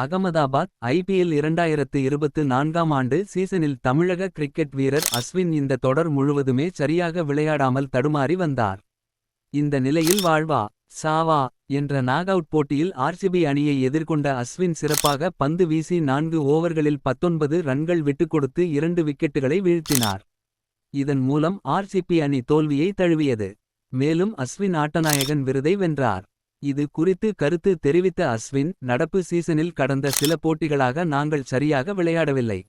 Ahmedabad IPL இரண்டாயிரத்து இருபத்து நான்காம் ஆண்டு சீசனில் தமிழக கிரிக்கெட் வீரர் அஸ்வின் இந்த தொடர் முழுவதுமே சரியாக விளையாடாமல் தடுமாறி வந்தார். இந்த நிலையில் வாழ்வா சாவா என்ற நாக் அவுட் போட்டியில் ஆர்சிபி அணியை எதிர்கொண்ட அஸ்வின் சிறப்பாக பந்து வீசி நான்கு ஓவர்களில் 19 ரன்கள் விட்டுக் கொடுத்து இரண்டு விக்கெட்டுகளை வீழ்த்தினார். இதன் மூலம் ஆர்சிபி அணி தோல்வியை தழுவியது. மேலும் அஸ்வின் ஆட்டநாயகன் விருதை வென்றார். இது குறித்து கருத்து தெரிவித்த அஸ்வின் நடப்பு சீசனில் கடந்த சில போட்டிகளாக நாங்கள் சரியாக விளையாடவில்லை.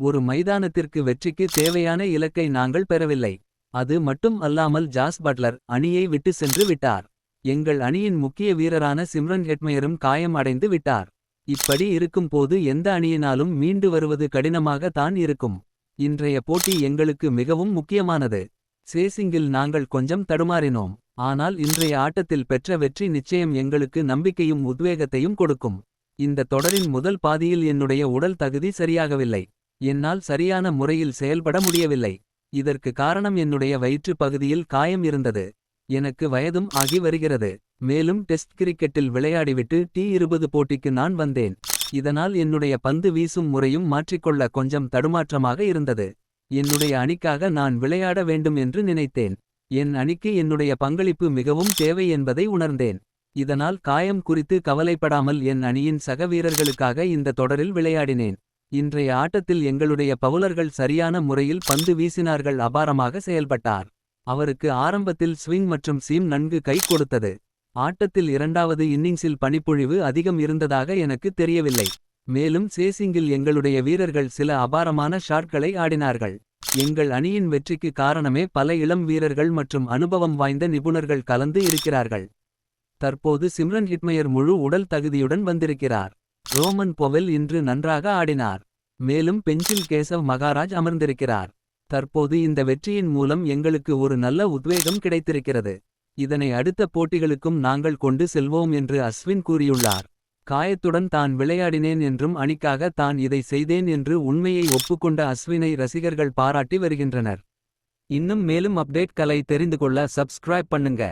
ஒரு மைதானத்திற்கு வெற்றிக்கு தேவையான இலக்கை நாங்கள் பெறவில்லை. அது மட்டும் அல்லாமல் ஜாஸ் பட்லர் அணியை விட்டு சென்று விட்டார். எங்கள் அணியின் முக்கிய வீரரான சிம்ரன் ஹெட்மயரும் காயம் அடைந்து விட்டார். இப்படி இருக்கும் போது எந்த அணியினாலும் மீண்டு வருவது கடினமாக தான் இருக்கும். இன்றைய போட்டி எங்களுக்கு மிகவும் முக்கியமானது. சேசிங்கில் நாங்கள் கொஞ்சம் தடுமாறினோம். ஆனால் இன்றைய ஆட்டத்தில் பெற்ற வெற்றி நிச்சயம் எங்களுக்கு நம்பிக்கையும் உத்வேகத்தையும் கொடுக்கும். இந்த தொடரின் முதல் பாதியில் என்னுடைய உடல் தகுதி சரியாகவில்லை. என்னால் சரியான முறையில் செயல்பட முடியவில்லை. இதற்கு காரணம் என்னுடைய வயிற்று பகுதியில் காயம் இருந்தது. எனக்கு வயதும் ஆகி வருகிறது. மேலும் டெஸ்ட் கிரிக்கெட்டில் விளையாடிவிட்டு டி இருபது போட்டிக்கு நான் வந்தேன். இதனால் என்னுடைய பந்து வீசும் முறையும் மாற்றிக்கொள்ள கொஞ்சம் தடுமாற்றமாக இருந்தது. என்னுடைய அணிக்காக நான் விளையாட வேண்டும் என்று நினைத்தேன். என் அணிக்கு என்னுடைய பங்களிப்பு மிகவும் தேவை என்பதை உணர்ந்தேன். இதனால் காயம் குறித்து கவலைப்படாமல் என் அணியின் சக வீரர்களுக்காக இந்த தொடரில் விளையாடினேன். இன்றைய ஆட்டத்தில் எங்களுடைய பவுலர்கள் சரியான முறையில் பந்து வீசினார்கள் அபாரமாக செயல்பட்டார். அவருக்கு ஆரம்பத்தில் ஸ்விங் மற்றும் சீம் நன்கு கை கொடுத்தது. ஆட்டத்தில் இரண்டாவது இன்னிங்ஸில் பனிப்பொழிவு அதிகம் இருந்ததாக எனக்கு தெரியவில்லை. மேலும் சேசிங்கில் எங்களுடைய வீரர்கள் சில அபாரமான ஷாட்களை ஆடினார்கள். எங்கள் அணியின் வெற்றிக்கு காரணமே பல இளம் வீரர்கள் மற்றும் அனுபவம் வாய்ந்த நிபுணர்கள் கலந்து இருக்கிறார்கள். தற்போது சிம்ரன் ஹிட்மயர் முழு உடல் தகுதியுடன் வந்திருக்கிறார். ரோமன் பொவெல் இன்று நன்றாக ஆடினார். மேலும் பெஞ்சில் கேசவ் மகாராஜ் அமர்ந்திருக்கிறார். தற்போது இந்த வெற்றியின் மூலம் எங்களுக்கு ஒரு நல்ல உத்வேகம் கிடைத்திருக்கிறது. இதனை அடுத்த போட்டிகளுக்கும் நாங்கள் கொண்டு செல்வோம் என்று அஸ்வின் கூறியுள்ளார். காயத்துடன் தான் விளையாடினேன் என்றும் அணிக்காக தான் இதை செய்தேன் என்று உண்மையை ஒப்புக்கொண்ட அஸ்வினை ரசிகர்கள் பாராட்டி வருகின்றனர். இன்னும் மேலும் அப்டேட் கலை தெரிந்து கொள்ள சப்ஸ்கிரைப் பண்ணுங்க.